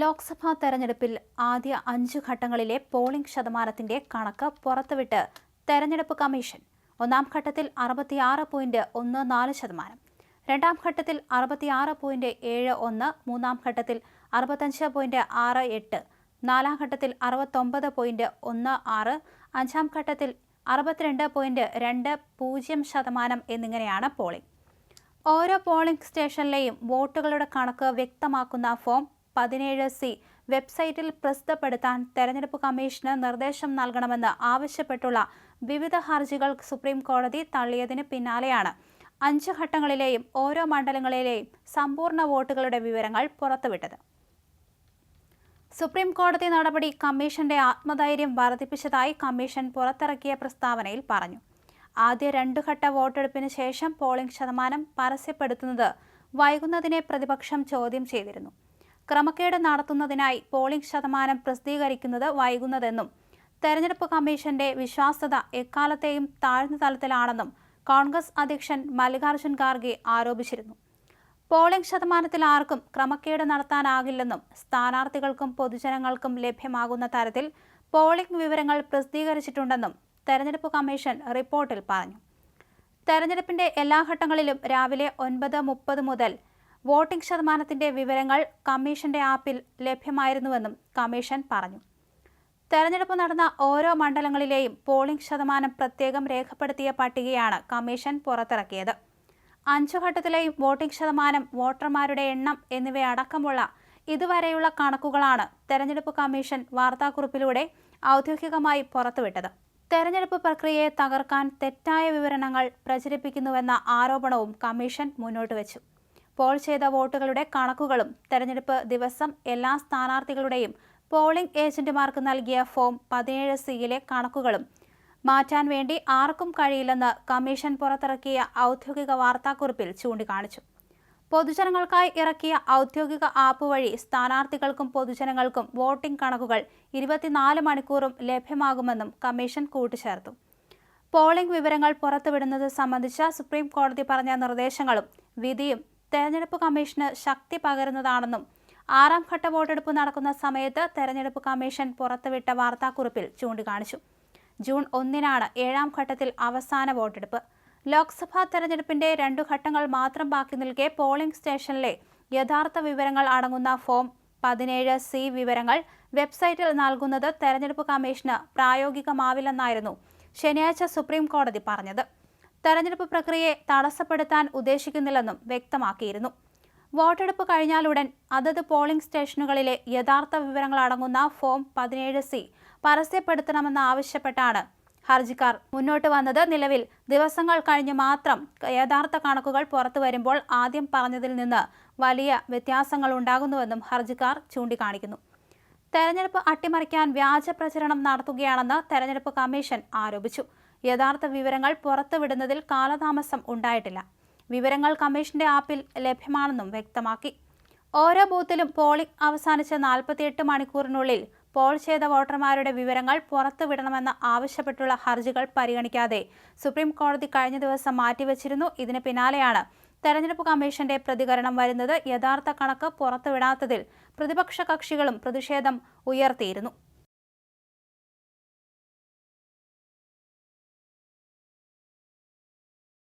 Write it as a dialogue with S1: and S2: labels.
S1: ലോക്സഭാ തെരഞ്ഞെടുപ്പിൽ ആദ്യ അഞ്ചു ഘട്ടങ്ങളിലെ പോളിംഗ് ശതമാനത്തിന്റെ കണക്ക് പുറത്തുവിട്ട് തെരഞ്ഞെടുപ്പ് കമ്മീഷൻ ഒന്നാം ഘട്ടത്തിൽ അറുപത്തിയാറ് പോയിന്റ് ഒന്ന് നാല് ശതമാനം രണ്ടാം ഘട്ടത്തിൽ അറുപത്തിയാറ് പോയിന്റ് ഏഴ് ഒന്ന് മൂന്നാം ഘട്ടത്തിൽ അറുപത്തഞ്ച് പോയിന്റ് ആറ് എട്ട് നാലാം ഘട്ടത്തിൽ അറുപത്തൊമ്പത് പോയിന്റ് ഒന്ന് ആറ് അഞ്ചാം ഘട്ടത്തിൽ അറുപത്തിരണ്ട് പോയിന്റ് രണ്ട് പൂജ്യം ശതമാനം എന്നിങ്ങനെയാണ് പോളിംഗ്. ഓരോ പോളിംഗ് സ്റ്റേഷനിലെയും വോട്ടുകളുടെ കണക്ക് വ്യക്തമാക്കുന്ന ഫോം പതിനേഴ് സി വെബ്സൈറ്റിൽ പ്രസിദ്ധപ്പെടുത്താൻ തെരഞ്ഞെടുപ്പ് കമ്മീഷന് നിർദ്ദേശം നൽകണമെന്ന് ആവശ്യപ്പെട്ടുള്ള വിവിധ ഹർജികൾ സുപ്രീം കോടതി തള്ളിയതിന് പിന്നാലെയാണ്. അഞ്ച് ഘട്ടങ്ങളിലെയും ഓരോ മണ്ഡലങ്ങളിലെയും സമ്പൂർണ വോട്ടുകളുടെ വിവരങ്ങൾ പുറത്തുവിട്ടത്. സുപ്രീം കോടതി നടപടി കമ്മീഷന്റെ ആത്മധൈര്യം വർദ്ധിപ്പിച്ചതായി കമ്മീഷൻ പുറത്തിറക്കിയ പ്രസ്താവനയിൽ പറഞ്ഞു. ആദ്യ രണ്ടു ഘട്ട വോട്ടെടുപ്പിന് ശേഷം പോളിംഗ് ശതമാനം പരസ്യപ്പെടുത്തുന്നത് വൈകുന്നതിനെ പ്രതിപക്ഷം ചോദ്യം ചെയ്തിരുന്നു. ക്രമക്കേട് നടത്തുന്നതിനായി പോളിംഗ് ശതമാനം പ്രസിദ്ധീകരിക്കുന്നത് വൈകുന്നതെന്നും തെരഞ്ഞെടുപ്പ് കമ്മീഷന്റെ വിശ്വാസ്യത എക്കാലത്തെയും താഴ്ന്ന തലത്തിലാണെന്നും കോൺഗ്രസ് അധ്യക്ഷൻ മല്ലികാർജുൻ ഖാർഗെ ആരോപിച്ചിരുന്നു. പോളിംഗ് ശതമാനത്തിൽ ആർക്കും ക്രമക്കേട് നടത്താനാകില്ലെന്നും സ്ഥാനാർത്ഥികൾക്കും പൊതുജനങ്ങൾക്കും ലഭ്യമാകുന്ന തരത്തിൽ പോളിംഗ് വിവരങ്ങൾ പ്രസിദ്ധീകരിച്ചിട്ടുണ്ടെന്നും തെരഞ്ഞെടുപ്പ് കമ്മീഷൻ റിപ്പോർട്ടിൽ പറഞ്ഞു. തെരഞ്ഞെടുപ്പിന്റെ എല്ലാ ഘട്ടങ്ങളിലും രാവിലെ ഒൻപത് മുപ്പത് മുതൽ വോട്ടിംഗ് ശതമാനത്തിന്റെ വിവരങ്ങൾ കമ്മീഷന്റെ ആപ്പിൽ ലഭ്യമായിരുന്നുവെന്നും കമ്മീഷൻ പറഞ്ഞു. തെരഞ്ഞെടുപ്പ് നടന്ന ഓരോ മണ്ഡലങ്ങളിലെയും പോളിംഗ് ശതമാനം പ്രത്യേകം രേഖപ്പെടുത്തിയ പട്ടികയാണ് കമ്മീഷൻ പുറത്തിറക്കിയത്. അഞ്ചു ഘട്ടത്തിലെയും വോട്ടിംഗ് ശതമാനം വോട്ടർമാരുടെ എണ്ണം എന്നിവയടക്കമുള്ള ഇതുവരെയുള്ള കണക്കുകളാണ് തെരഞ്ഞെടുപ്പ് കമ്മീഷൻ വാർത്താക്കുറിപ്പിലൂടെ ഔദ്യോഗികമായി പുറത്തുവിട്ടത്. തെരഞ്ഞെടുപ്പ് പ്രക്രിയയെ തകർക്കാൻ തെറ്റായ വിവരണങ്ങൾ പ്രചരിപ്പിക്കുന്നുവെന്ന ആരോപണവും കമ്മീഷൻ മുന്നോട്ട് വെച്ചു പോൾ ചെയ്ത വോട്ടുകളുടെ കണക്കുകളും തെരഞ്ഞെടുപ്പ് ദിവസം എല്ലാ സ്ഥാനാർത്ഥികളുടെയും പോളിംഗ് ഏജന്റുമാർക്ക് നൽകിയ ഫോം പതിനേഴ് സിയിലെ കണക്കുകളും. മാറ്റാൻ വേണ്ടി ആർക്കും കഴിയില്ലെന്ന് കമ്മീഷൻ പുറത്തിറക്കിയ ഔദ്യോഗിക വാർത്താക്കുറിപ്പിൽ ചൂണ്ടിക്കാണിച്ചു. പൊതുജനങ്ങൾക്കായി ഇറക്കിയ ഔദ്യോഗിക ആപ്പ് വഴി സ്ഥാനാർത്ഥികൾക്കും പൊതുജനങ്ങൾക്കും വോട്ടിംഗ് കണക്കുകൾ ഇരുപത്തിനാല് മണിക്കൂറും ലഭ്യമാകുമെന്നും കമ്മീഷൻ കൂട്ടിച്ചേർത്തു. പോളിംഗ് വിവരങ്ങൾ പുറത്തുവിടുന്നത് സംബന്ധിച്ച സുപ്രീം കോടതി പറഞ്ഞ നിർദ്ദേശങ്ങളും വിധിയും തെരഞ്ഞെടുപ്പ് കമ്മീഷന് ശക്തി പകരുന്നതാണെന്നും ആറാം ഘട്ട വോട്ടെടുപ്പ് നടക്കുന്ന സമയത്ത് തെരഞ്ഞെടുപ്പ് കമ്മീഷൻ പുറത്തുവിട്ട വാർത്താക്കുറിപ്പിൽ ചൂണ്ടിക്കാണിച്ചു. ജൂൺ ഒന്നിനാണ് ഏഴാം ഘട്ടത്തിൽ അവസാന വോട്ടെടുപ്പ്. ലോക്സഭാ തെരഞ്ഞെടുപ്പിന്റെ രണ്ടു ഘട്ടങ്ങൾ മാത്രം ബാക്കി നിൽക്കെ പോളിംഗ് സ്റ്റേഷനിലെ യഥാർത്ഥ വിവരങ്ങൾ അടങ്ങുന്ന ഫോം പതിനേഴ് സി വിവരങ്ങൾ വെബ്സൈറ്റിൽ നൽകുന്നത് തെരഞ്ഞെടുപ്പ് കമ്മീഷന് പ്രായോഗികമാവില്ലെന്നായിരുന്നു ശനിയാഴ്ച സുപ്രീം കോടതി പറഞ്ഞത്. തെരഞ്ഞെടുപ്പ് പ്രക്രിയയെ തടസ്സപ്പെടുത്താൻ ഉദ്ദേശിക്കുന്നില്ലെന്നും വ്യക്തമാക്കിയിരുന്നു. വോട്ടെടുപ്പ് കഴിഞ്ഞാലുടൻ അതത് പോളിംഗ് സ്റ്റേഷനുകളിലെ യഥാർത്ഥ വിവരങ്ങൾ അടങ്ങുന്ന ഫോം പതിനേഴ് സി പരസ്യപ്പെടുത്തണമെന്ന് ആവശ്യപ്പെട്ടാണ് ഹർജിക്കാർ. മുന്നോട്ട് വന്നത് നിലവിൽ ദിവസങ്ങൾ കഴിഞ്ഞ് മാത്രം യഥാർത്ഥ കണക്കുകൾ പുറത്തു വരുമ്പോൾ ആദ്യം പറഞ്ഞതിൽ നിന്ന് വലിയ വ്യത്യാസങ്ങൾ ഉണ്ടാകുന്നുവെന്നും ഹർജിക്കാർ ചൂണ്ടിക്കാണിക്കുന്നു. തെരഞ്ഞെടുപ്പ് അട്ടിമറിക്കാൻ വ്യാജ പ്രചരണം നടത്തുകയാണെന്ന് തെരഞ്ഞെടുപ്പ് കമ്മീഷൻ ആരോപിച്ചു. യഥാർത്ഥ വിവരങ്ങൾ പുറത്തുവിടുന്നതിൽ കാലതാമസം ഉണ്ടായിട്ടില്ല. വിവരങ്ങൾ കമ്മീഷന്റെ ആപ്പിൽ ലഭ്യമാണെന്നും വ്യക്തമാക്കി. ഓരോ ബൂത്തിലും പോളിംഗ് അവസാനിച്ച നാൽപ്പത്തിയെട്ട് മണിക്കൂറിനുള്ളിൽ പോൾ ചെയ്ത വോട്ടർമാരുടെ വിവരങ്ങൾ പുറത്തുവിടണമെന്ന് ആവശ്യപ്പെട്ടുള്ള ഹർജികൾ പരിഗണിക്കാതെ സുപ്രീം കോടതി കഴിഞ്ഞ ദിവസം മാറ്റിവെച്ചിരുന്നു. ഇതിന് പിന്നാലെയാണ് തെരഞ്ഞെടുപ്പ് കമ്മീഷന്റെ പ്രതികരണം വരുന്നത്. യഥാർത്ഥ കണക്ക് പുറത്തുവിടാത്തതിൽ പ്രതിപക്ഷ കക്ഷികളും പ്രതിഷേധം ഉയർത്തിയിരുന്നു.